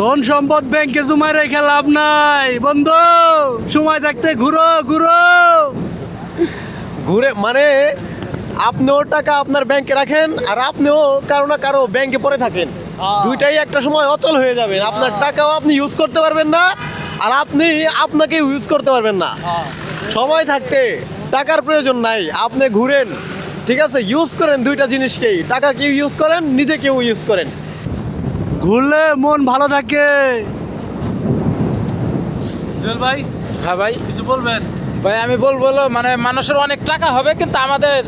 ধন সম্পদ ব্যাংকে জমায় রেখে লাভ নাই বন্ধু। সময় থাকতে ঘুরো ঘুরো। ঘুরে মানে আপনিও টাকা আপনার ব্যাংকে রাখেন আর আপনিও কারও না কারও ব্যাংকে পরে থাকেন। দুইটাই একটা সময় অচল হয়ে যাবে। আপনার টাকাও আপনি ইউজ করতে পারবেন না আর আপনি আপনাকে ইউজ করতে পারবেন না। সময় থাকতে টাকার প্রয়োজন নাই আপনি ঘুরেন ঠিক আছে? ইউজ করেন দুইটা জিনিসকেই। টাকা কেউ ইউজ করেন নিজে কেউ ইউজ করেন। ঘুরলে মন ভালো থাকে। জুয়েল ভাই হ্যাঁ ভাই। কিছু বলবেন? ভাই আমি বলব মানে মানুষের অনেক টাকা হবে কিন্তু আমাদের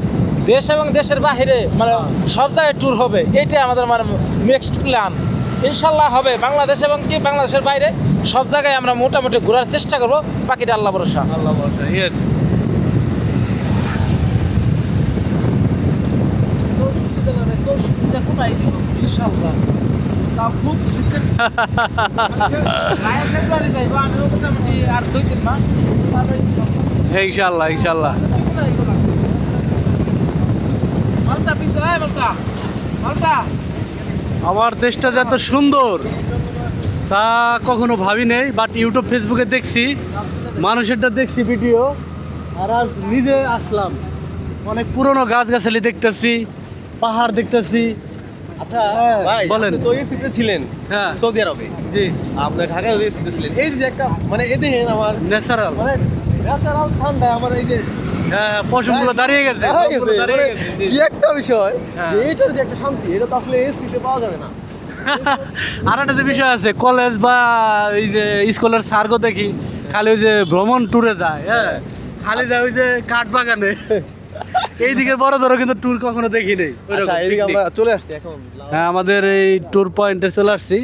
দেশ এবং দেশের বাহিরে মানে সব জায়গায় ট্যুর হবে। এটাই আমাদের মানে নেক্সট প্ল্যান ইনশাল্লাহ হবে। বাংলাদেশ এবং কি বাংলাদেশের বাইরে সব জায়গায় আমরা মোটামুটি ঘোরার চেষ্টা করব। বাকিটা আল্লাহ ভরসা। আল্লাহ ইয়েস মাস তারপরে ইনশাল্লাহ। ইনশাল্লাহ ইনশাল্লাহ আমার দেশটা যে এত সুন্দর তা কখনো ভাবি নেই বাট ইউটিউব ফেসবুকে দেখছি মানুষেরটা দেখছি ভিডিও আর আজ নিজে আসলাম। অনেক পুরনো গাছগাছালি দেখতেছি পাহাড় দেখতেছি আচ্ছা হ্যাঁ, ভাই বলেন। ছিলেন হ্যাঁ। সৌদি আরবে। জি। আপনার ঢাকায় এসিতে ছিলেন। এই যে একটা মানে দেখেন আমার ন্যাচারাল মানে ন্যাচারাল ঠান্ডা আমার এই যে হ্যাঁ পশমগুলো দাঁড়িয়ে গেছে মানে। কি একটা বিষয় হ্যাঁ। এইটার যে একটা শান্তি এটা তো আসলে পাওয়া যাবে না। আর একটা যে বিষয় আছে কলেজ বা এই যে স্কুলের সার্গো দেখি খালি ওই যে ভ্রমণ ট্যুরে যায় হ্যাঁ। খালি যায় ওই যে কাঠ বাগানে। এইদিকে বড় ধরো কিন্তু ট্যুর কখনো দেখি নেই। আচ্ছা আমরা চলে আসছি এখন হ্যাঁ আমাদের এই ট্যুর পয়েন্টে চলে আসছি।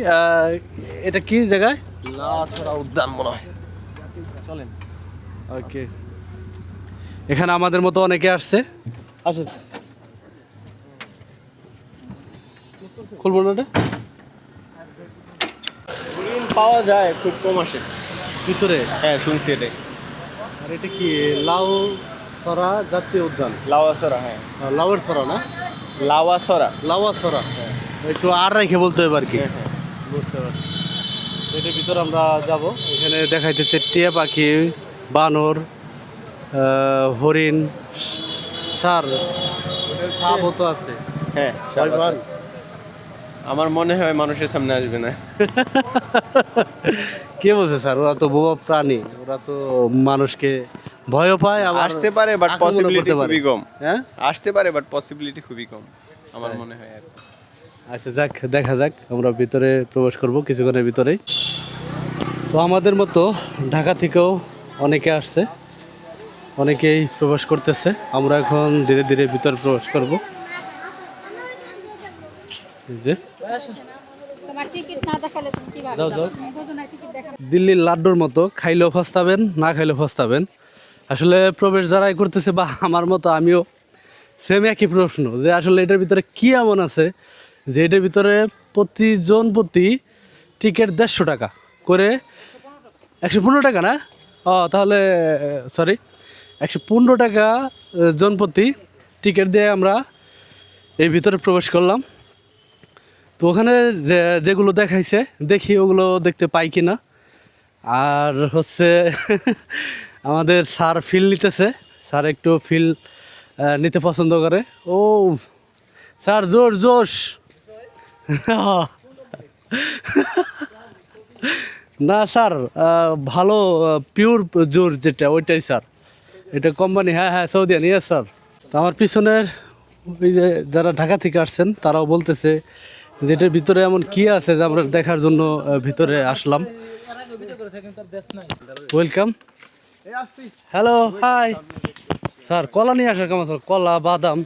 এটা কি জায়গায়? লাছড়া উদ্যান মনে হয়। চলেন। ওকে এখানে আমাদের মতো অনেকে আসছে। আসুন খুলবো না পাওয়া যায় খুব কম আসে। ভিতরে? হ্যাঁ শুনছি এটাই। আর এটা কি লাউ সরা জাতীয় উদ্যান। লাওয়াছড়া হ্যাঁ। আহ, লাউয়ের সরা না? লাওয়াছড়া লাউয়া সরা। একটু আর রেখে বলতে হবে আর কি। হ্যাঁ হ্যাঁ। বুঝতে পারছি। এটার ভিতরে আমরা যাব। এখানে দেখাইতেছে টিয়া পাখি বানর হরিণ সার। সাপও তো আছে। হ্যাঁ আমার মনে হয় মানুষের সামনে আসবে না। কে বলছে স্যার? ওরা তো বোবা প্রাণী। ওরা তো মানুষকে ভয়ও পায় আবার আসতে পারে বাট পসিবিলিটি খুবই কম। হ্যাঁ? আসতে পারে বাট পসিবিলিটি খুবই কম আমার মনে হয় আর কি। আচ্ছা যাক দেখা যাক আমরা ভিতরে প্রবেশ করব কিছুক্ষণের ভিতরেই। তো আমাদের মতো ঢাকা থেকেও অনেকে আসছে অনেকেই প্রবেশ করতেছে। আমরা এখন ধীরে ধীরে ভিতরে প্রবেশ করব। যে। তোমার টিকিট না দেখালে তুমি কীভাবে যাও, যাবে? যাও। তুমি বোঝো না টিকিট দেখা দিল্লির লাড্ডুর মতো খাইলেও ফস্তাবেন না খাইলেও ফস্তাবেন। আসলে প্রবেশ যারাই করতেছে, বা আমার মতো আমিও সেম একই প্রশ্ন যে আসলে এটার ভিতরে কী এমন আছে যে এটার ভিতরে প্রতিজন প্রতি টিকিট দেড়শো টাকা করে একশো পনেরো টাকা না? ও, তাহলে সরি একশো পনেরো টাকা জন প্রতি টিকিট দিয়ে আমরা এই ভিতরে প্রবেশ করলাম। তো ওখানে যে, যেগুলো দেখাইছে, দেখি ওগুলো দেখতে পাই কি না আর হচ্ছে আমাদের স্যার ফিল নিতেছে। স্যার একটু ফিল নিতে পছন্দ করে। ও স্যার জোর জোশ। না স্যার ভালো পিওর জোর যেটা ওইটাই স্যার। এটা কোম্পানি হ্যাঁ হ্যাঁ সৌদিয়ান ইয়েস স্যার আমার পিছনের ওই যে যারা ঢাকা থেকে আসছেন তারাও বলতেছে যে এটার ভিতরে এমন কি আছে যে আমরা দেখার জন্য ভিতরে আসলাম। ওয়েলকাম হ্যালো হাই স্যার কলা নিয়ে আসার কেমন স্যার কলা বাদাম।